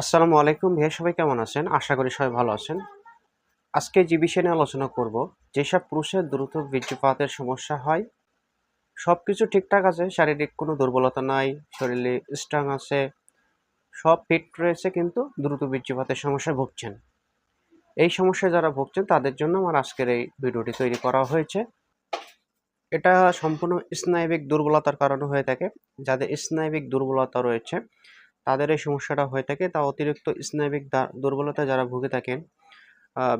আসসালামু আলাইকুম ভাইয়া, সবাই কেমন আছেন? আশা করি সবাই ভালো আছেন। আজকে যে বিষয় নিয়ে আলোচনা করব, যেসব পুরুষের দ্রুত বীর্যপাতের সমস্যা হয় সব কিছু ঠিকঠাক আছে, শারীরিক কোনো দুর্বলতা নাই, শরীরে স্ট্রং আছে, সব ফিট রয়েছে, কিন্তু দ্রুত বীর্যপাতের সমস্যায় ভুগছেন। এই সমস্যায় যারা ভুগছেন, তাদের জন্য আমার আজকের এই ভিডিওটি তৈরি করা হয়েছে। এটা সম্পূর্ণ স্নায়বিক দুর্বলতার কারণে হয়ে থাকে। যাদের স্নায়বিক দুর্বলতা রয়েছে তাদের এই সমস্যাটা হয়ে থাকে। তা অতিরিক্ত স্নায়বিক দুর্বলতা যারা ভুগে থাকেন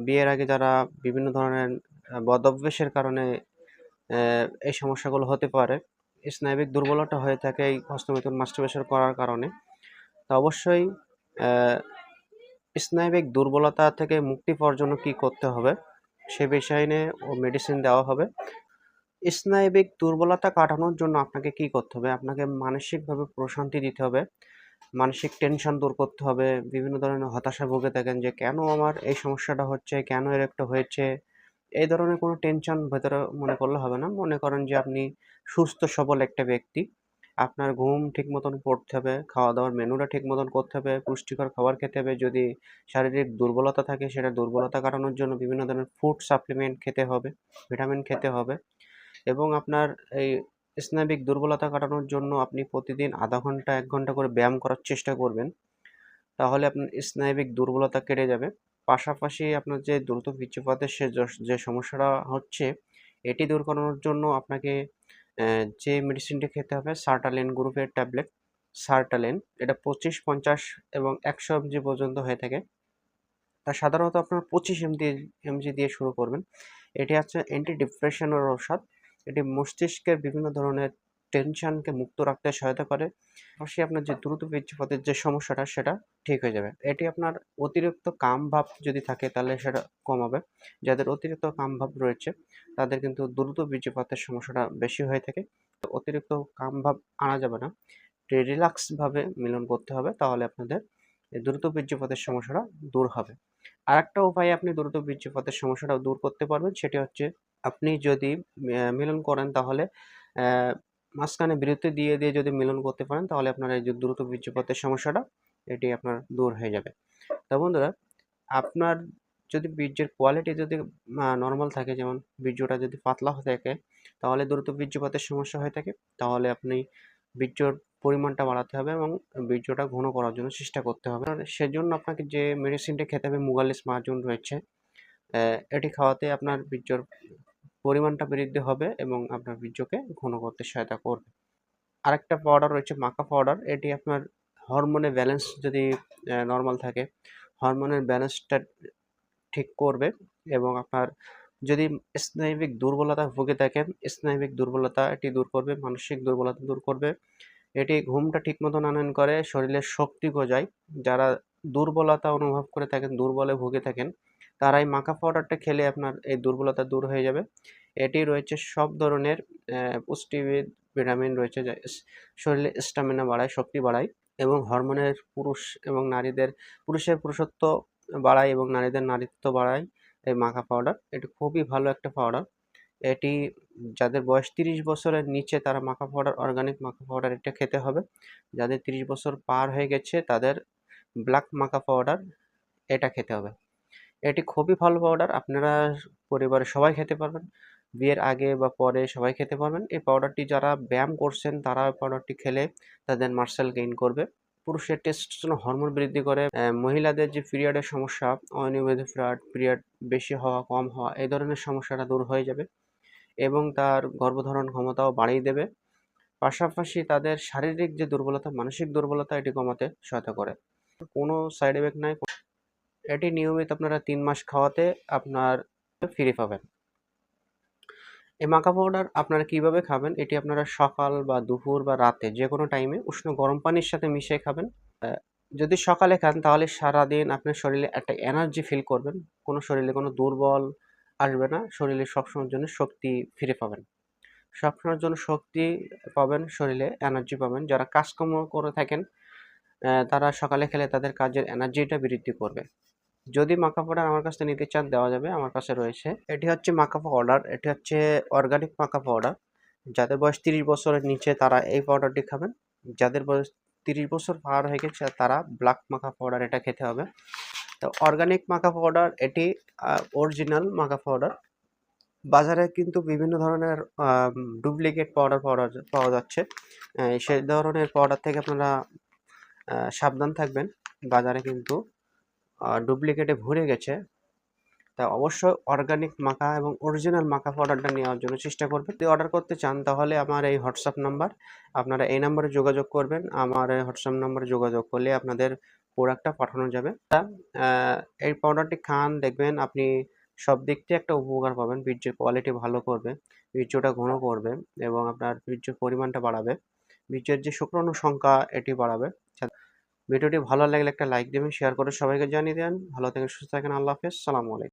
বিয়ের আগে যারা বিভিন্ন ধরনের বদভ্যাসের কারণে এই সমস্যাগুলো হতে পারে। স্নায়বিক দুর্বলতা হয়ে থাকে এই হস্তমিথুন মাস্টারবেশন করার কারণে। তা অবশ্যই স্নায়বিক দুর্বলতা থেকে মুক্তি পাওয়ার জন্য কী করতে হবে, সে বিষয় নিয়ে ও মেডিসিন দেওয়া হবে। স্নায়বিক দুর্বলতা কাটানোর জন্য আপনাকে কি করতে হবে, আপনাকে মানসিকভাবে প্রশান্তি দিতে হবে। মানসিক টেনশন দূর করতে হবে, বিভিন্ন ধরনের হতাশা ভুগে থাকেন যে কেন আমার এই সমস্যাটা হচ্ছে, কেন এর একটা হয়েছে, এই ধরনের কোনো টেনশন ভেতরে মনে করলে হবে না। মনে করেন যে আপনি সুস্থ, সবল একটা ব্যক্তি, আপনার ঘুম ঠিক মতন পড়তে হবে খাওয়া দাওয়ার মেনুটা ঠিক মতন করতে হবে, পুষ্টিকর খাবার খেতে হবে, যদি শারীরিক দুর্বলতা থাকে সেটা দুর্বলতা কাটানোর জন্য বিভিন্ন ধরনের ফুড সাপ্লিমেন্ট খেতে হবে ভিটামিন খেতে হবে এবং আপনার এই স্নায়বিক দুর্বলতা কাটানোর জন্য আপনি প্রতিদিন আধা ঘণ্টা, এক ঘণ্টা করে ব্যায়াম করার চেষ্টা করবেন। তাহলে আপনার স্নায়বিক দুর্বলতা কেটে যাবে। পাশাপাশি আপনার যে দ্রুত বীর্যপাতের সে যে সমস্যাটা হচ্ছে, এটি দূর করানোর জন্য আপনাকে যে মেডিসিনটি খেতে হবে সার্টালিন গ্রুপের ট্যাবলেট সার্টালিন এটা পঁচিশ, পঞ্চাশ এবং একশো এমজি পর্যন্ত হয়ে থাকে। তা সাধারণত আপনার পঁচিশ এমজি এমজি দিয়ে শুরু করবেন। এটি হচ্ছে অ্যান্টি ডিপ্রেশনের ঔষধ। এটি মস্তিষ্কের বিভিন্ন ধরনের টেনশনকে মুক্ত রাখতে সহায়তা করে। পাশাপাশি আপনার যে দ্রুত বীর্যপাতের যে সমস্যাটা, সেটা ঠিক হয়ে যাবে। এটি আপনার অতিরিক্ত কাম ভাব যদি থাকে, তাহলে সেটা কমাবে। যাদের অতিরিক্ত কাম ভাব রয়েছে, তাদের কিন্তু দ্রুত বীর্যপাতের সমস্যাটা বেশি হয়ে থাকে। অতিরিক্ত কাম ভাব আনা যাবে না। রিল্যাক্সভাবে মিলন করতে হবে, তাহলে আপনাদের দ্রুত বীর্যপাতের সমস্যাটা দূর হবে। আরেকটা উপায়ে আপনি দ্রুত বীর্যপাতের সমস্যাটা দূর করতে পারবেন, সেটি হচ্ছে আপনি যদি মিলন করেন তাহলে মাঝখানে বিরতি দিয়ে দিয়ে যদি মিলন করতে পারেন, তাহলে আপনার এই যে দ্রুত বীর্যপাতের সমস্যাটা, এটি আপনার দূর হয়ে যাবে। তা বন্ধুরা, আপনার যদি বীর্যের কোয়ালিটি যদি নর্মাল থাকে, যেমন বীর্যটা যদি পাতলা হয়ে থাকে, তাহলে দ্রুত বীর্যপাতের সমস্যা হয়ে থাকে। তাহলে আপনি বীর্যর পরিমাণটা বাড়াতে হবে এবং বীর্যটা ঘন করার জন্য চেষ্টা করতে হবে। সেজন্য আপনাকে যে মেডিসিনটা খেতে হবে, মুগালিস মার্জুন রয়েছে এটি খাওয়াতে আপনার বীর্যর পরিমাণটা বৃদ্ধি হবে এবং আপনার বীর্যকে ঘন করতে সহায়তা করবে। আরেকটা পাউডার রয়েছে মাকা পাউডার এটি আপনার হরমোনের ব্যালেন্স যদি নর্মাল থাকে হরমোনের ব্যালেন্সটা ঠিক করবে এবং আপনার যদি স্নায়বিক দুর্বলতা ভুগে থাকেন, স্নায়বিক দুর্বলতা এটি দূর করবে, মানসিক দুর্বলতা দূর করবে। এটি ঘুমটা ঠিক মতন আনয়ন করে, শরীরের শক্তি গজায়। যারা দুর্বলতা অনুভব করে থাকেন, দুর্বলে ভুগে থাকেন তারা এই মাখা পাউডারটা খেলে আপনার এই দুর্বলতা দূর হয়ে যাবে। এটি রয়েছে সব ধরনের পুষ্টিবিদ ভিটামিন রয়েছে যা শরীরে স্টামিনা বাড়ায়, শক্তি বাড়ায় এবং হরমোনের পুরুষ এবং নারীদের, পুরুষের পুরুষত্ব বাড়ায় এবং নারীদের নারীত্ব বাড়ায় এই মাখা পাউডার। এটি খুবই ভালো একটা পাউডার। এটি যাদের বয়স তিরিশ বছরের নিচে তারা মাখা পাউডার, অর্গানিক মাখা পাউডার এটা খেতে হবে। যাদের তিরিশ বছর পার হয়ে গেছে তাদের ব্ল্যাক মাকা পাউডার এটা খেতে হবে। এটি খুবই ভালো পাউডার আপনারা পরিবারের সবাই খেতে পারবেন। বিয়ের আগে বা পরে সবাই খেতে পারবেন। এই পাউডারটি যারা ব্যায়াম করছেন, তারা পাউডারটি খেলে তাদের মার্শাল গেইন করবে। পুরুষের টেস্টোস্টেরন হরমোন বৃদ্ধি করে মহিলাদের যে পিরিয়ডের সমস্যা, অনিয়মিত পিরিয়ড পিরিয়ড বেশি হওয়া, কম হওয়া, এই ধরনের সমস্যাটা দূর হয়ে যাবে এবং তার গর্ভধারণ ক্ষমতাও বাড়িয়ে দেবে। পাশাপাশি তাদের শারীরিক যে দুর্বলতা, মানসিক দুর্বলতা, এটি কমাতে সহায়তা করে। কোনো সাইড এফেক্ট নাই এটি নিয়মিত আপনারা তিন মাস খাওয়াতে আপনার ফ্রি পাবেন। এই মাকা পাউডার আপনারা কীভাবে খাবেন, এটি আপনারা সকাল বা দুপুর বা রাতে যে কোনো টাইমে উষ্ণ গরম পানির সাথে মিশিয়ে খাবেন। যদি সকালে খান, তাহলে সারাদিন আপনার শরীরে একটা এনার্জি ফিল করবেন। কোনো শরীরে কোনো দুর্বল আসবে না, শরীরে সবসময়ের জন্য শক্তি ফিরে পাবেন। সবসময়ের জন্য শক্তি পাবেন, শরীরে এনার্জি পাবেন। যারা কাজকর্ম করে থাকেন তারা সকালে খেলে তাদের কাজের এনার্জিটা বৃদ্ধি করবে। যদি মাকা পাউডার আমার কাছ থেকে নিতে চান, দেওয়া যাবে, আমার কাছে রয়েছে। এটি হচ্ছে মাকা পাউডার এটি হচ্ছে অর্গানিক মাকা পাউডার যাদের বয়স তিরিশ বছরের নিচে, তারা এই পাউডারটি খাবেন। যাদের বয়স তিরিশ বছর পার হয়ে গেছে, তারা ব্ল্যাক মাখা পাউডার এটা খেতে হবে। তো অর্গানিক মাখা পাউডার এটি অরিজিনাল মাখা পাউডার বাজারে কিন্তু বিভিন্ন ধরনের ডুপ্লিকেট পাউডার পাওয়া পাওয়া যাচ্ছে। সেই ধরনের পাউডার থেকে আপনারা সাবধান থাকবেন। বাজারে কিন্তু ডুপ্লিকেটে ভরে গেছে। তা অবশ্যই অর্গানিক মাখা এবং অরিজিনাল মাখা পাউডারটা নেওয়ার জন্য চেষ্টা করবেন। যদি অর্ডার করতে চান তাহলে আমার এই হোয়াটসঅ্যাপ নাম্বার আপনারা এই নাম্বারে যোগাযোগ করবেন। আমার এই হোয়াটসঅ্যাপ নাম্বারে যোগাযোগ করলে আপনাদের প্রোডাক্টটা পাঠানো যাবে। তা, এই পাউডারটি খান দেখবেন আপনি সব দিক থেকে একটা উপকার পাবেন। বীর্যের কোয়ালিটি ভালো করবে বীর্যটা ঘন করবে এবং আপনার বীর্যের পরিমাণটা বাড়াবে। বীর্যের যে শুক্রাণু সংখ্যা এটি বাড়াবে। ভিডিওটি ভালো লাগলে একটা লাইক দেবেন শেয়ার করে সবাইকে জানিয়ে দেন। ভালো থাকেন, সুস্থ থাকেন, আল্লাহ হাফেজ। সালামু আলাইকুম।